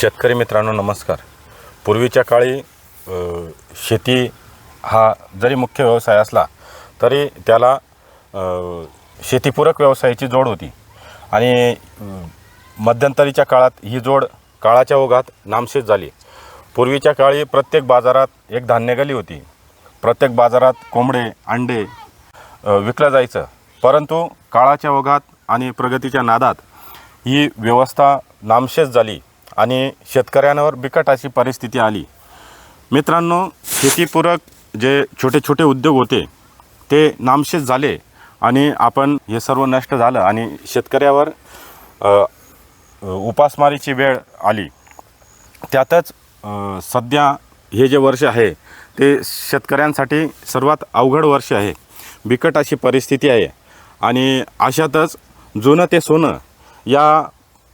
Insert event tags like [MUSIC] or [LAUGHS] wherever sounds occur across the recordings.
शेतकरी मित्रांनो नमस्कार. पूर्वीच्या काळी शेती हा जरी मुख्य व्यवसाय असला तरी त्याला शेतीपूरक व्यवसायाची जोड होती. आणि मध्यंतरीच्या काळात ही जोड काळाच्या ओघात नामशेष झाली. पूर्वीच्या काळी प्रत्येक बाजारात एक धान्य गली होती. प्रत्येक बाजारात कोंबडे अंडे विकलं जायचं. परंतु काळाच्या ओघात आणि प्रगतीच्या नादात ही व्यवस्था नामशेष झाली. आणि शेतकऱ्यांवर बिकट अशी परिस्थिती आली. मित्रांनो शेतीपूरक जे छोटे छोटे उद्योग होते ते नामशेष झाले आणि आपण हे सर्व नष्ट झालं आणि शेतकऱ्यावर उपासमारीची वेळ आली. त्यातच सध्या हे जे वर्ष आहे ते शेतकऱ्यांसाठी सर्वात अवघड वर्ष आहे. बिकट अशी परिस्थिती आहे. आणि अशातच जुनं ते सोनं या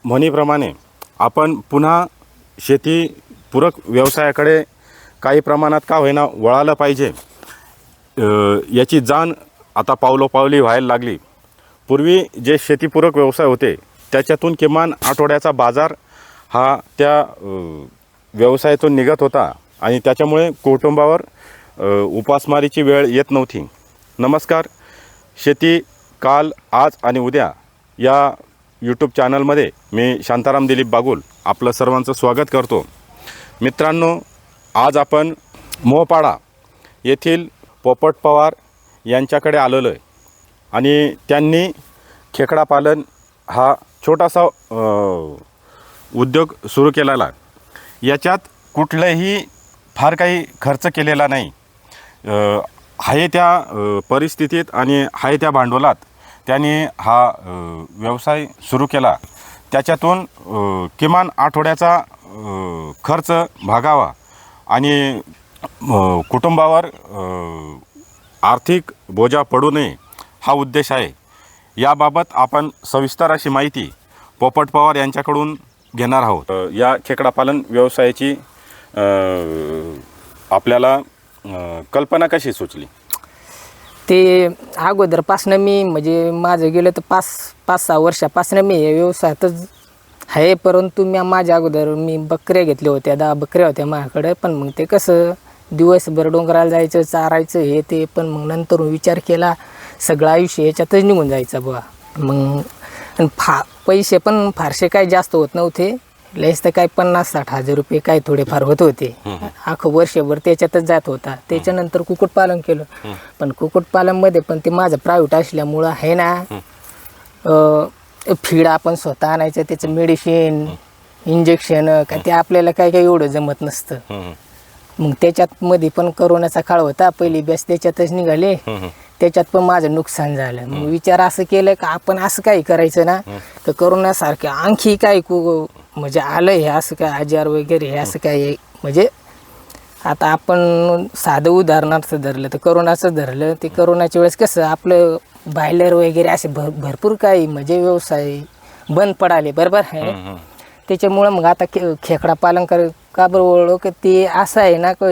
म्हणीप्रमाणे आपण पुन्हा शेतीपूरक व्यवसायाकडे काही प्रमाणात का होईना वळालं पाहिजे. याची जाण आता पावलोपावली व्हायला लागली. पूर्वी जे शेतीपूरक व्यवसाय होते त्याच्यातून किमान आठवड्याचा बाजार हा त्या व्यवसायातून निघत होता आणि त्याच्यामुळे कुटुंबावर उपासमारीची वेळ येत नव्हती. नमस्कार. शेती काल आज आणि उद्या या यूट्यूब चॅनलमध्ये मी शांताराम दिलीप बागुल आपलं सर्वांचं स्वागत करतो मित्रांनो आज आपण मोहपाडा येथील पोपट पवार यांच्याकडे आलेलो आहे आणि त्यांनी खेकडा पालन हा छोटासा उद्योग सुरू केलेला आहे. याच्यात कुठलंही फार काही खर्च केलेला नाही आहे त्या परिस्थितीत आणि आहे त्या भांडवलात त्याने हा व्यवसाय सुरू केला. त्याच्यातून किमान आठवड्याचा खर्च भागावा आणि कुटुंबावर आर्थिक बोजा पडू नये हा उद्देश आहे. याबाबत आपण सविस्तर अशी माहिती पोपट पवार यांच्याकडून घेणार आहोत. या खेकडा पालन व्यवसायाची आपल्याला कल्पना कशी सुचली? ते अगोदरपासनं मी म्हणजे माझं गेलं तर पाच पाच सहा वर्षापासनं मी या व्यवसायातच आहे. परंतु मी माझ्या अगोदर मी बकऱ्या घेतल्या होत्या दहा बकऱ्या होत्या माझ्याकडे. पण मग ते कसं दिवसभर डोंगराला जायचं चारायचं हे ते. पण मग नंतर विचार केला सगळं आयुष्य याच्यातच निघून जायचं बुवा. मग आणि फा पैसे पण फारसे काही जास्त होत नव्हते. लयच तर काय पन्नास साठ हजार रुपये काय थोडेफार होत होते. अख्खं वर्षभर त्याच्यातच जात होता. त्याच्यानंतर कुक्कुटपालन केलं. पण कुक्कुटपालनमध्ये पण ते माझं प्रायव्हेट असल्यामुळं आहे ना फीड आपण स्वतः आणायचं त्याचं मेडिसिन इंजेक्शन काय ते आपल्याला काय काय एवढं जमत नसतं. मग त्याच्यात मध्ये पण करोनाचा काळ होता. पहिली बॅच त्याच्यातच निघाले. त्याच्यात पण माझं नुकसान झालं. मग विचार असं केलं का आपण असं काही करायचं ना तर करोनासारखं आणखी काय कु म्हणजे आलं हे असं काय आजार वगैरे हे असं काय म्हणजे आता आपण साधं उदाहरणार्थ धरलं तर करोनाचं धरलं ते करोनाच्या वेळेस कसं आपलं बायलर वगैरे असे भर भरपूर काही म्हणजे व्यवसाय बंद पडाले बरोबर आहे? त्याच्यामुळं मग आता खे खेकडा पालन कर का बरं ओळख? की ते असं आहे ना का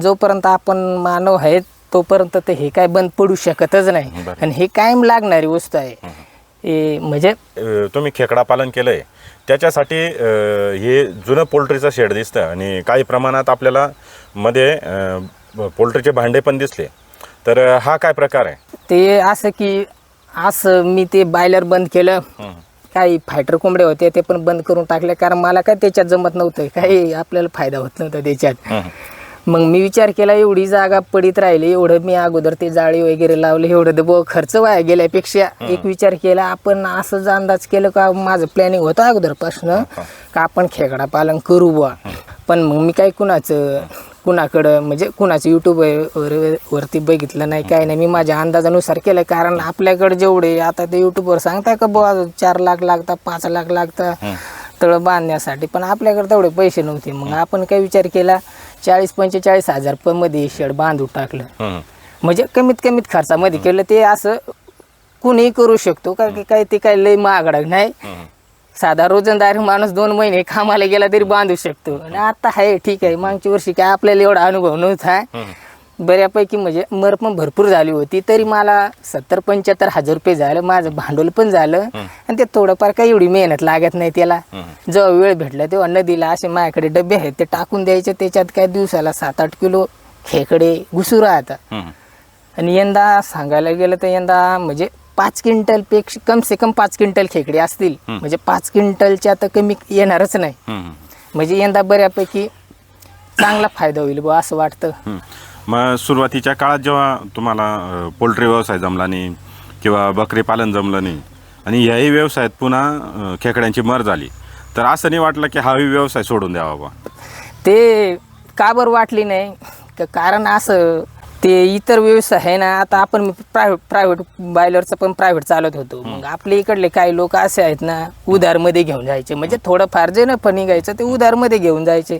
जोपर्यंत आपण मानव आहेत तोपर्यंत ते हे काय बंद पडू शकतच नाही. आणि हे कायम लागणारी वस्तू आहे. हे म्हणजे तुम्ही खेकडा पालन केलं आहे त्याच्यासाठी हे जुनं पोल्ट्रीचं शेड दिसतं आणि काही प्रमाणात आपल्याला मध्ये पोल्ट्रीचे भांडे पण दिसले. तर हा काय प्रकार आहे? ते असं की असं मी ते बायलर बंद केलं. काही फायटर कोंबडे होते ते पण बंद करून टाकले. कारण मला काय त्याच्यात जमत नव्हतं. काही आपल्याला फायदा होत नव्हता त्याच्यात. मग मी विचार केला एवढी जागा पडीत राहिली एवढं मी अगोदर ते जाळी वगैरे लावले एवढं तर बुवा खर्च वाया गेल्यापेक्षा एक विचार केला आपण असंच अंदाज केलं का माझं प्लॅनिंग होतं अगोदरपासून का आपण खेकडा पालन करू बुवा. पण मग मी काय कुणाचं कुणाकडं म्हणजे कुणाचं यूट्यूब वरती बघितलं नाही काय नाही मी माझ्या अंदाजानुसार केलं कारण आपल्याकडे जेवढे आता ते यूट्यूबवर सांगताय का बुवा चार लाख लागतात पाच लाख लागतात तळ बांधण्यासाठी पण आपल्याकडे तेवढे पैसे नव्हते. मग आपण काय विचार केला चाळीस पंचेचाळीस हजारमध्ये शेड बांधून टाकलं. म्हणजे कमीत कमीत खर्चामध्ये केलं ते असं कुणीही करू शकतो कारण की काय ते काय लय महागड नाही. साधा रोजंदारी माणूस दोन महिने कामाला गेला तरी बांधू शकतो. आणि आता आहे ठीक आहे मागच्या वर्षी काय आपल्याला एवढा अनुभव नव्हता. बऱ्यापैकी म्हणजे मर पण भरपूर झाली होती तरी मला सत्तर पंच्याहत्तर हजार रुपये झालं माझं भांडवल पण झालं. आणि ते थोडंफार काही एवढी मेहनत लागत नाही त्याला. जेव्हा वेळ भेटला तेव्हा नदीला असे माझ्याकडे डबे आहेत ते टाकून द्यायचे. त्याच्यात काय दिवसाला सात आठ किलो खेकडे घुसू राहतात. आणि यंदा सांगायला गेलं तर यंदा म्हणजे पाच क्विंटलपेक्षा कम से कम पाच क्विंटल खेकडे असतील. म्हणजे पाच क्विंटलच्या तर कमी येणारच नाही. म्हणजे यंदा बऱ्यापैकी चांगला फायदा होईल बुवा असं वाटतं. मग सुरुवातीच्या काळात जेव्हा तुम्हाला पोल्ट्री व्यवसाय जमला नाही किंवा बकरी पालन जमलं नाही आणि याही व्यवसायात पुन्हा खेकड्यांची मर झाली तर असं नाही वाटलं की हाही व्यवसाय सोडून द्यावा बा? ते का बरं वाटली नाही? कारण असं ते इतर व्यवसाय आहे ना आता आपण प्रायव्हेट प्रायव्हेट बायलरचं पण प्रायव्हेट चालत होतो. मग आपल्या इकडले काही लोक असे आहेत ना उधारमध्ये घेऊन जायचे. म्हणजे थोडंफार जे ना पण निघायचं ते उधारमध्ये घेऊन जायचे.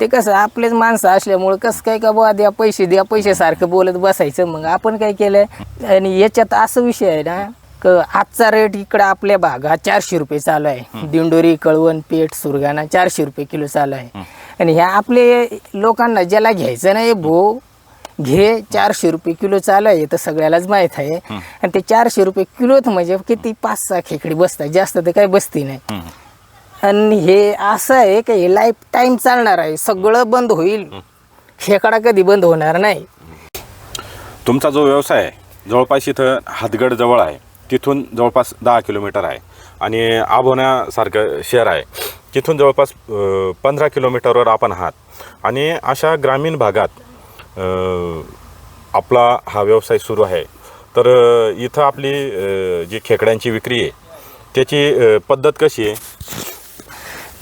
ते कसं आपलेच माणसं असल्यामुळं कसं काय का बुवा द्या पैसे द्या पैसे सारखं बोलत बसायचं. मग आपण काय केलं आणि याच्यात असं विषय आहे ना क आजचा रेट इकडं आपल्या भागात चारशे रुपये चालू आहे. दिंडोरी कळवण पेठ सुरगाणा चारशे रुपये किलो चालू आहे. आणि ह्या आपले लोकांना ज्याला घ्यायचं नाही भो घे चारशे रुपये किलो चालू आहे तर सगळ्यालाच माहीत आहे. आणि ते चारशे रुपये किलोत म्हणजे किती पाच सहा खेकडी बसतात जास्त तर काही बसती नाही. आणि हे असं आहे की हे लाईफ टाईम चालणार आहे सगळं बंद होईल. खेकडा कधी बंद होणार नाही. तुमचा जो व्यवसाय आहे जवळपास इथं हातगड जवळ आहे तिथून जवळपास दहा किलोमीटर आहे. आणि आभोण्यासारखं शहर आहे तिथून जवळपास पंधरा किलोमीटरवर आपण आहात. आणि अशा ग्रामीण भागात आपला हा व्यवसाय सुरू आहे. तर इथं आपली जी खेकड्यांची विक्री आहे त्याची पद्धत कशी आहे?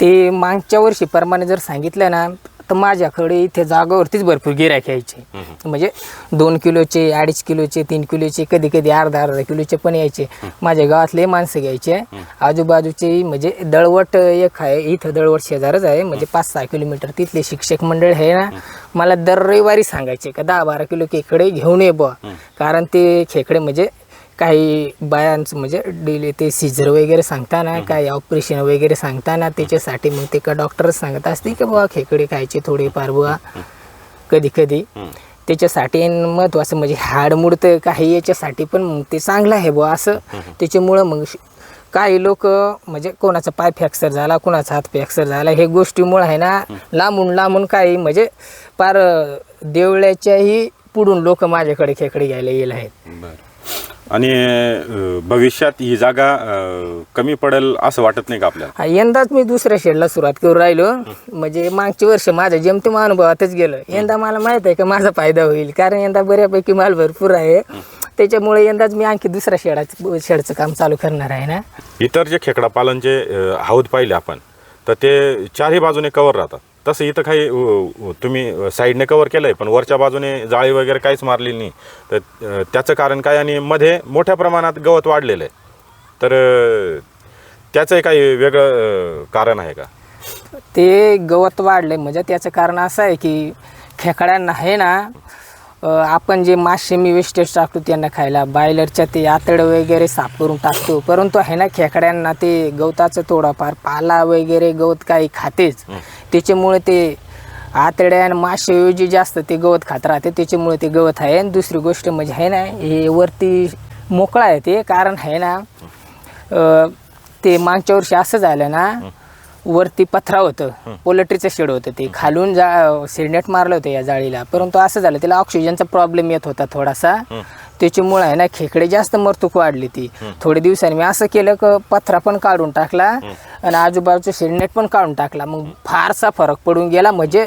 ते मागच्या वर्षीप्रमाणे जर सांगितलं ना तर माझ्याकडे इथे जागावरतीच भरपूर गिरायक यायचे. म्हणजे दोन किलोचे अडीच किलोचे तीन किलोचे कधी कधी अर्धा अर्धा किलोचे पण यायचे. माझ्या गावातले माणसं घ्यायचे. आजूबाजूचे म्हणजे दळवट एक आहे इथं दळवट शेजारच आहे. म्हणजे पाच सहा किलोमीटर तिथले शिक्षक मंडळ आहे ना मला दर रविवारी सांगायचे का दहा बारा किलो खेकडे घेऊन ये बुवा. कारण ते खेकडे म्हणजे काही बायांचं म्हणजे डेली ते सिजर वगैरे सांगताना काही ऑपरेशन वगैरे सांगताना त्याच्यासाठी मग ते का डॉक्टरच सांगत असते की बुवा खेकडे खायचे थोडेफार बुवा. कधी कधी त्याच्यासाठी महत्वाचं म्हणजे हाड मुडतं काही याच्यासाठी पण मग ते चांगलं आहे बुवा असं. त्याच्यामुळं मग काही लोक म्हणजे कोणाचा पाय फ्रॅक्चर झाला कोणाचा हात फ्रॅक्चर झाला हे गोष्टीमुळे आहे ना लांबून लांबून काही म्हणजे पार देवळ्याच्याही पुढून लोक माझ्याकडे खेकडे घ्यायला येईल आहेत. आणि अ, भविष्यात ही जागा अ, कमी पडेल असं वाटत नाही का आपल्याला? हा, यंदाच मी दुसऱ्या शेडला सुरुवात करून राहिलो. म्हणजे मागच्या वर्ष माझ्या जेमतेम अनुभवातच गेलं. यंदा मला माहीत आहे का माझा फायदा होईल. कारण यंदा बऱ्यापैकी माल भरपूर आहे. त्याच्यामुळे यंदाच मी आणखी दुसऱ्या शेडाचं शेडचं काम चालू करणार आहे ना. इतर जे खेकडा पालनचे अ, हौद पाहिले आपण तर ते चारही बाजूने कवर राहतात. तसं इथं काही अ, तुम्ही साईडने कवर केलं आहे पण वरच्या बाजूने जाळी वगैरे काहीच मारलेली नाही. तर अ, त्याचं कारण काय आणि मध्ये मोठ्या प्रमाणात गवत वाढलेलं आहे. तर अ, त्याचंही काही वेगळं अ, कारण आहे का? ते गवत वाढले म्हणजे त्याचं कारण असं आहे की खेकड्यांना आहे ना आपण जे मासे मी वेस्टेज टाकतो त्यांना खायला बायलरच्या ते आतड वगैरे साफ करून टाकतो. परंतु आहे ना खेकड्यांना ते गवताचं थोडाफार पाला वगैरे गवत काही खातेच. त्याच्यामुळे ते आतड्या आणि मासेऐवजी जास्त ते गवत खात राहते. त्याच्यामुळे ते गवत आहे. आणि दुसरी गोष्ट म्हणजे आहे ना हे वरती मोकळा आहे ते. कारण आहे ना ते मागच्या वर्षी असं झालं ना वरती पथरा होतं. पोल्ट्रीचं शेड होतं ते. खालून जा सिरनेट मारलं होतं या जाळीला. परंतु असं झालं त्याला ऑक्सिजनचा प्रॉब्लेम येत होता थोडासा. त्याच्यामुळे आहे ना खेकडे जास्त मरतूक वाढली ती. थोडे दिवसांनी मी असं केलं की पथरा पण काढून टाकला आणि आजूबाजूचं सिरनेट पण काढून टाकला. मग फारसा फरक पडून गेला. म्हणजे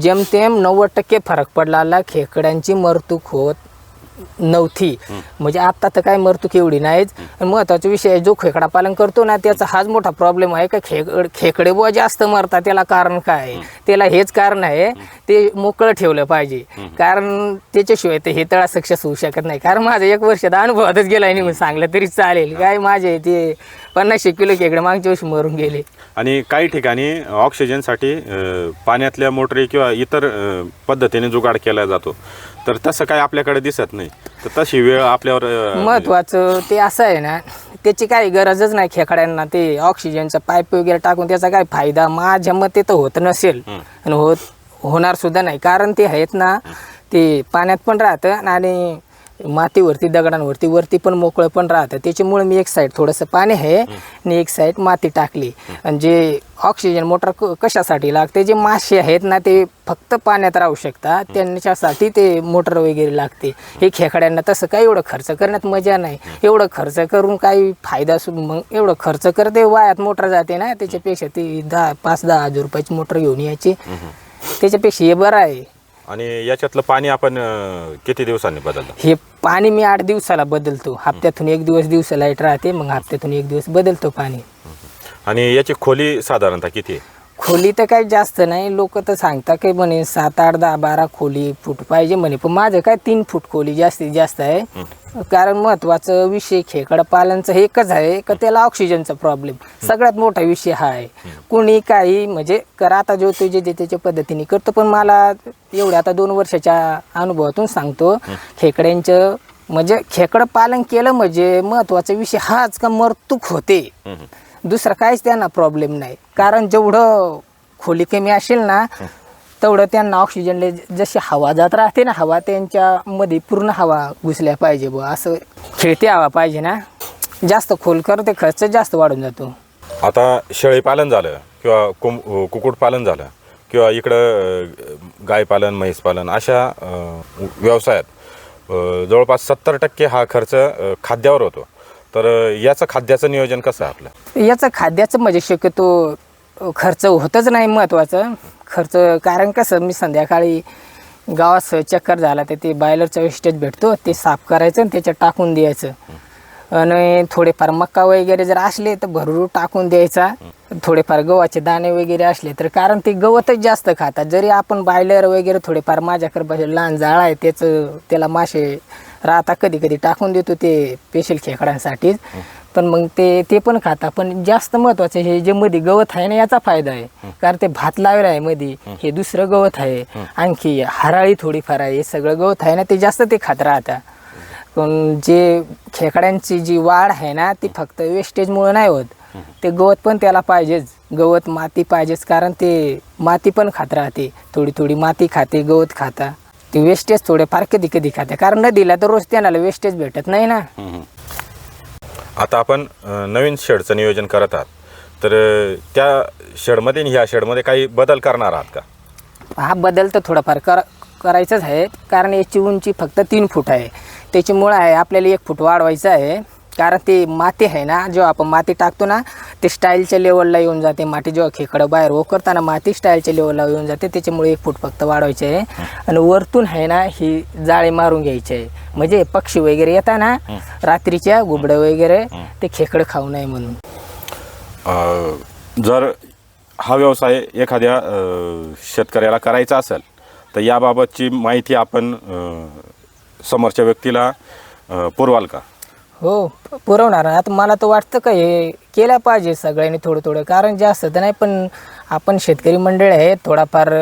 जेमतेम नव्वद टक्के फरक पडला. खेकड्यांची मरतूक होत नव्हती. म्हणजे आता तर काय मरतूक एवढी नाहीच. आणि महत्त्वाचा विषय आहे, जो खेकडा पालन करतो ना त्याचा हाच मोठा प्रॉब्लेम आहे का खेकड खेकडे बुवा जास्त मरतात त्याला कारण काय? त्याला हेच कारण आहे ते मोकळं ठेवलं पाहिजे. कारण त्याच्याशिवाय ते हे तळा सक्सेस होऊ शकत नाही. कारण माझं एक वर्षात अनुभवातच गेलाय निघून सांगलं तरी चालेल. काय माझे ते पन्नासशे किलो खेकडे मागच्या वर्षी मरून गेले. आणि काही ठिकाणी ऑक्सिजनसाठी पाण्यातल्या मोटरी किंवा इतर पद्धतीने जुगाड केला जातो. तर तसं काही आपल्याकडे दिसत नाही. तर तशी वेळ आपल्यावर अ, [LAUGHS] महत्वाचं ते असं आहे ना त्याची काही गरजच नाही खेकड्यांना ते ऑक्सिजनचा पाईप वगैरे टाकून त्याचा काय फायदा माझ्या मते तर होत नसेल. आणि होत होणार सुद्धा नाही. कारण ते आहेत ना ते पाण्यात पण राहतं आणि मातीवरती दगडांवरती वरती पण मोकळं पण राहतं. त्याच्यामुळे मी एक साईड थोडंसं पाणी आहे आणि एक साईड माती टाकली. आणि जे ऑक्सिजन मोटर क- कशासाठी लागते? जे मासे आहेत ना ते फक्त पाण्यात राहू शकतात. त्यांच्यासाठी ते मोटर वगैरे लागते. हे खेकड्यांना तसं काही एवढं खर्च करण्यात मजा नाही. एवढं खर्च करून काही फायदा सु मग एवढं खर्च करते वायात मोटर जाते ना त्याच्यापेक्षा ती दहा पाच दहा हजार रुपयाची मोटर घेऊन यायची. त्याच्यापेक्षा हे बरं आहे. आणि याच्यातलं पाणी आपण अं, किती दिवसांनी बदललं? हे पाणी मी आठ दिवसाला बदलतो. हप्त्यातून एक दिवस दिवस लाइट राहते मग हप्त्यातून एक दिवस बदलतो पाणी. आणि याची खोली साधारणतः किती आहे? खोली तर काही जास्त नाही. लोक तर सांगतात की म्हणे सात आठ दहा बारा खोली फूट पाहिजे म्हणे. पण माझं काय तीन फूट खोली जास्तीत जास्त आहे. कारण महत्वाचं विषय खेकडं पालनचं हे एकच आहे का त्याला ऑक्सिजनचा प्रॉब्लेम सगळ्यात मोठा विषय हा आहे. कुणी काही म्हणजे कर आता जो तो जे जे त्याच्या पद्धतीने करतो पण मला एवढ्या आता दोन वर्षाच्या अनुभवातून सांगतो खेकड्यांचं म्हणजे खेकडं पालन केलं म्हणजे महत्त्वाचा विषय हाच का मरतूक होते. दुसरा काहीच त्यांना प्रॉब्लेम नाही. कारण जेवढं खोली कमी असेल ना तेवढं त्यांना ऑक्सिजनले जशी हवा जात राहते ना हवा त्यांच्यामध्ये पूर्ण हवा घुसल्या पाहिजे बुवा. असं खेळती हवा पाहिजे ना. जास्त खोल करते खर्च जास्त वाढून जातो. आता शेळी पालन झालं किंवा कुम कुक्कुटपालन झालं किंवा इकडं अं, गाय पालन म्हैस पालन अशा व्यवसायात जवळपास सत्तर टक्के हा खर्च खाद्यावर होतो. तर याचं खाद्याचं नियोजन कसं आहे आपलं? याचं खाद्याचं म्हणजे शक्यतो खर्च होतच नाही महत्त्वाचं खर्च कारण कसं मी संध्याकाळी गावात चक्कर झाला तर ते बायलरचा वेस्टेज भेटतो ते साफ करायचं आणि त्याच्यात टाकून द्यायचं. आणि थोडेफार मक्का वगैरे जर असले तर भरपूर टाकून द्यायचा. थोडेफार गव्हाचे दाणे वगैरे असले तर कारण ते गवतच जास्त खातात. जरी आपण बायलर वगैरे थोडेफार माझ्याकडे लहान जाळ आहे त्याचं त्याला मासे राहता कधी कधी टाकून देतो ते स्पेशल खेकड्यांसाठीच. पण मग ते ते पण खाता. पण जास्त महत्वाचं हे जे मध्ये गवत आहे ना याचा फायदा आहे. कारण ते भात लावलं आहे मध्ये हे. दुसरं गवत आहे. आणखी हराळी थोडीफार आहे हे सगळं गवत आहे ना ते जास्त ते खात राहतात पण जे खेकड्यांची जी वाढ आहे ना ती फक्त वेस्टेजमुळे नाही होत. ते गवत पण त्याला पाहिजेच. गवत माती पाहिजेच कारण ते माती पण खात राहते. थोडी थोडी माती खाते गवत खाता. ते वेस्टेज थोडे फार कधी कधी खाते. कारण नदीला तर रोज त्यांना वेस्टेज भेटत नाही ना. आता आपण अं, नवीन शेडचं नियोजन करत आहात. तर अं, त्या शेडमध्ये आणि ह्या शेडमध्ये काही बदल करणार आहात का? हा बदल तर थोडाफार कर करायचाच आहे. कारण याची उंची फक्त तीन फूट आहे. त्याच्यामुळं आहे आपल्याला एक फूट वाढवायचं आहे. कारण ते माती आहे ना जेव्हा आपण माती टाकतो ना ते स्टाईलच्या लेवलला येऊन जाते माती. जेव्हा खेकडं बाहेर ओकरताना माती स्टाईलच्या लेवलला येऊन जाते त्याच्यामुळे एक फूट फक्त वाढवायचे. आहे आणि वरतून आहे ना ही जाळी मारून घ्यायची. आहे म्हणजे पक्षी वगैरे येतात ना रात्रीच्या घुबडं वगैरे ते खेकडं खाऊ नये म्हणून. जर हा व्यवसाय एखाद्या शेतकऱ्याला करायचा असेल तर याबाबतची माहिती आपण समोरच्या व्यक्तीला पुरवाल का? हो पुरवणार आता मला तर वाटतं का हे केलं पाहिजे सगळ्यांनी थोडं थोडं. कारण जास्त तर नाही पण आपण शेतकरी मंडळ आहे थोडाफार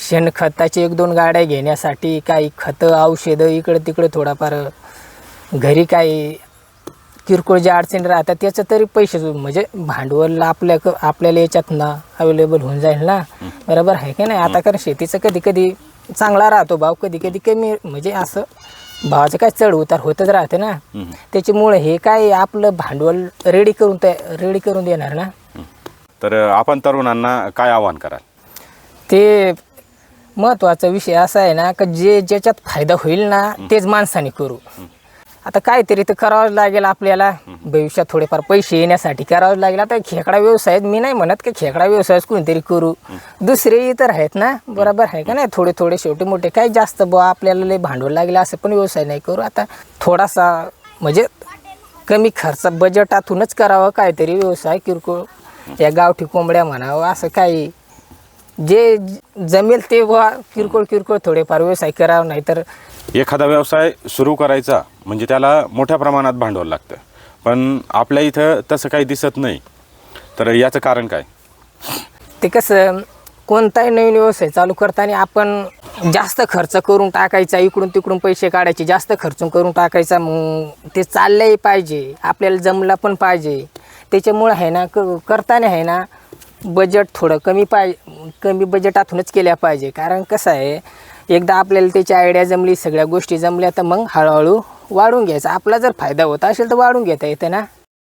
शेणखताची एक दोन गाड्या घेण्यासाठी काही खतं औषधं इकडं तिकडं थोडाफार घरी काही किरकोळ ज्या अडचणी राहतात त्याचं तरी पैसे म्हणजे भांडवल आपल्या आपल्याला याच्यात ना अवेलेबल होऊन जाईल ना. बरोबर आहे की नाही? आता कारण शेतीचं कधी कधी चांगला राहतो भाव कधी कधी कमी म्हणजे असं भावाचं काय चढ उतार होतच राहते ना. त्याच्यामुळे हे काय आपलं भांडवल रेडी करून रेडी करून देणार ना. तर आपण तरुणांना काय आवाहन कराल? ते महत्त्वाचा विषय असा आहे ना का जे ज्याच्यात फायदा होईल ना तेच माणसाने करू. आता काहीतरी तर करावंच लागेल आपल्याला. भविष्यात थोडेफार पैसे येण्यासाठी करावं लागेल. आता खेकडा व्यवसाय मी नाही म्हणत की खेकडा व्यवसायच कोणतरी करू. दुसरे इतर आहेत ना बरोबर आहे का नाही? थोडे थोडे शेवटी मोठे. काही जास्त बुवा आपल्याला लय भांडवल लागेल असं पण व्यवसाय नाही करू. आता थोडासा म्हणजे कमी खर्च बजेटातूनच करावं काहीतरी व्यवसाय किरकोळ. या गावठी कोंबड्या म्हणावं असं काही. जे जमेल ते बुवा किरकोळ किरकोळ थोडेफार व्यवसाय करावं नाही तर एखादा व्यवसाय सुरू करायचा म्हणजे त्याला मोठ्या प्रमाणात भांडवल लागतं. पण आपल्या इथं तसं काही दिसत नाही. तर याचं कारण काय? ते कसं कोणताही नवीन व्यवसाय चालू करताना आपण जास्त खर्च करून टाकायचा इकडून तिकडून पैसे काढायचे जास्त खर्च करून टाकायचा मग ते चाललंही पाहिजे आपल्याला जमलं पण पाहिजे. त्याच्यामुळं आहे ना क करताना आहे ना बजेट थोडं कमी पाय कमी बजेटातूनच केल्या पाहिजे. कारण कसं आहे एकदा आपल्याला त्याची आयडिया जमली सगळ्या गोष्टी जमल्या तर मग हळूहळू वाढून घ्यायचं. आपला जर फायदा होत असेल तर वाढून घेता येतं ना?